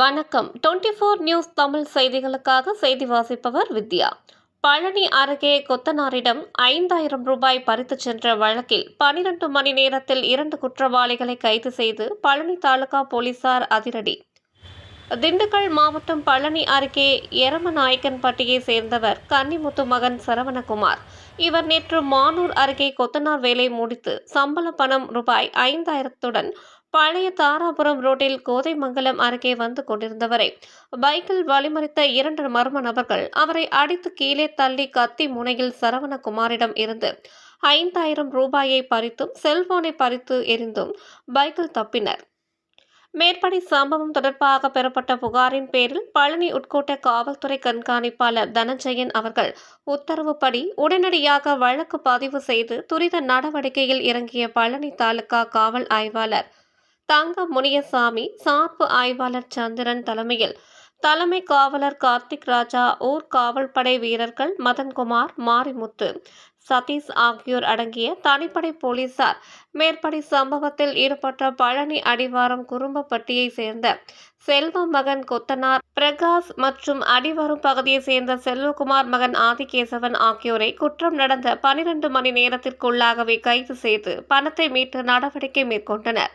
வணக்கம். Twenty four news Tamil செய்திகளுக்காக செய்தி வாசிப்பவர் வித்யா. பழனி அருகே கொத்தனாரிடம் ஐந்தாயிரம் ரூபாய் பறித்துச் சென்ற வழக்கில் பனிரெண்டு மணி நேரத்தில் இரண்டு குற்றவாளிகளை கைது செய்து பழனி தாலுகா போலீசார் அதிரடி. திண்டுக்கல் மாவட்டம் பழனி அருகே எரமநாயக்கன்பட்டியை சேர்ந்தவர் கன்னிமுத்து மகன் சரவணகுமார். இவர் நேற்று மானூர் அருகே கொத்தனார் வேலை முடித்து சம்பள பணம் ரூபாய் ஐந்தாயிரத்துடன் பழைய தாராபுரம் ரோட்டில் கோதைமங்கலம் அருகே வந்து கொண்டிருந்தவரை பைக்கில் வழிமறித்த இரண்டு மர்ம நபர்கள் அவரை அடித்து கீழே தள்ளி கத்தி முனையில் சரவணகுமாரிடம் இருந்து ஐந்தாயிரம் ரூபாயை பறித்தும் செல்போனை பறித்து எரிந்தும் பைக்கில் தப்பினர். மேற்படி சம்பவம் தொடர்பாக பெறப்பட்ட புகாரின் பேரில் பழனி உட்கோட்ட காவல்துறை கண்காணிப்பாளர் தனஞ்சயன் அவர்கள் உத்தரவுப்படி உடனடியாக வழக்கு பதிவு செய்து துரித நடவடிக்கையில் இறங்கிய பழனி தாலுகா காவல் ஆய்வாளர் தங்க முனியசாமி சார்பு ஆய்வாளர் சந்திரன் தலைமையில் தலைமை காவலர் கார்த்திக் ராஜா ஊர் காவல்படை வீரர்கள் மதன்குமார் மாரிமுத்து சதீஷ் ஆகியோர் அடங்கிய தனிப்படை போலீசார் மேற்படி சம்பவத்தில் ஈடுபட்ட பழனி அடிவாரம் குறும்பப்பட்டியை சேர்ந்த செல்வம் மகன் கொத்தனார் பிரகாஷ் மற்றும் அடிவாரம் பகுதியை சேர்ந்த செல்வகுமார் மகன் ஆதிகேசவன் ஆகியோரை குற்றம் நடந்த பனிரெண்டு மணி நேரத்திற்குள்ளாகவே கைது செய்து பணத்தை மீட்டு நடவடிக்கை மேற்கொண்டனர்.